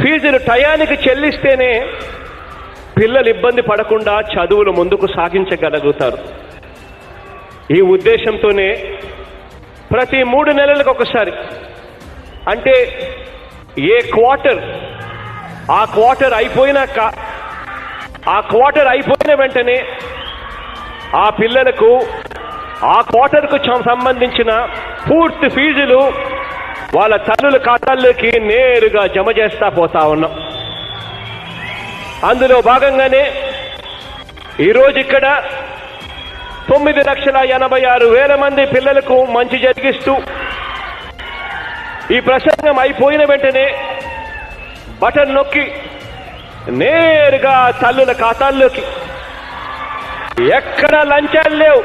ఫీజులు టయానికి చెల్లిస్తేనే పిల్లలు ఇబ్బంది పడకుండా చదువులు ముందుకు సాగించగలుగుతారు. ఈ ఉద్దేశంతోనే ప్రతి మూడు నెలలకు ఒకసారి అంటే ఏ క్వార్టర్ ఆ క్వార్టర్ అయిపోయినాక ఆ క్వార్టర్ అయిపోయిన వెంటనే ఆ పిల్లలకు ఆ క్వార్టర్కు సంబంధించిన పూర్తి ఫీజులు వాళ్ళ తల్లుల ఖాతాల్లోకి నేరుగా జమ చేస్తా పోతా ఉన్నాం. అందులో భాగంగానే ఈరోజు ఇక్కడ తొమ్మిది లక్షల ఎనభై ఆరు వేల మంది పిల్లలకు మంచి జరిగిస్తూ ఈ ప్రసంగం అయిపోయిన వెంటనే బటన్ నొక్కి నేరుగా తల్లుల ఖాతాల్లోకి ఎక్కడ లంచాలు లేవు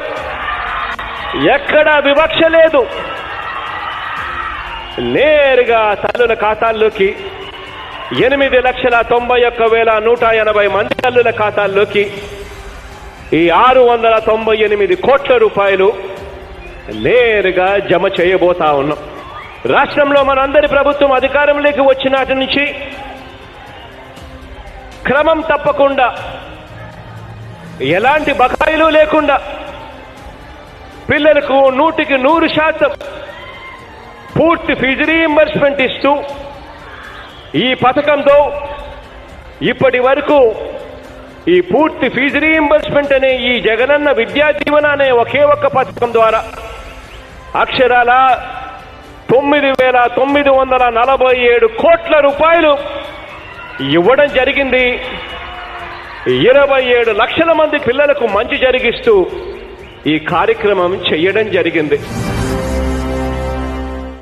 ఎక్కడ వివక్ష లేదు. నేరుగా తల్లుల ఖాతాల్లోకి ఎనిమిది లక్షల తొంభై ఒక్క వేల నూట ఎనభై మంది తల్లుల ఖాతాల్లోకి ఈ ఆరు వందల తొంభై ఎనిమిది కోట్ల రూపాయలు నేరుగా జమ చేయబోతా ఉన్నాం. రాష్ట్రంలో మనందరి ప్రభుత్వం అధికారంలోకి వచ్చినాటి నుంచి క్రమం తప్పకుండా ఎలాంటి బకాయిలు లేకుండా పిల్లలకు నూటికి నూరు శాతం పూర్తి ఫీజు రీఎంబర్స్మెంట్ ఇస్తూ ఈ పథకంతో ఇప్పటి వరకు ఈ పూర్తి ఫీజు రీఎంబర్స్మెంట్ అనే ఈ జగనన్న విద్యా దీవెన అనే ఒకే ఒక్క పథకం ద్వారా అక్షరాల తొమ్మిది వేల తొమ్మిది వందల నలభై ఏడు కోట్ల రూపాయలు ఇవ్వడం జరిగింది. ఇరవై ఏడు లక్షల మంది పిల్లలకు మంచి జరిగిస్తూ ఈ కార్యక్రమం చేయడం జరిగింది.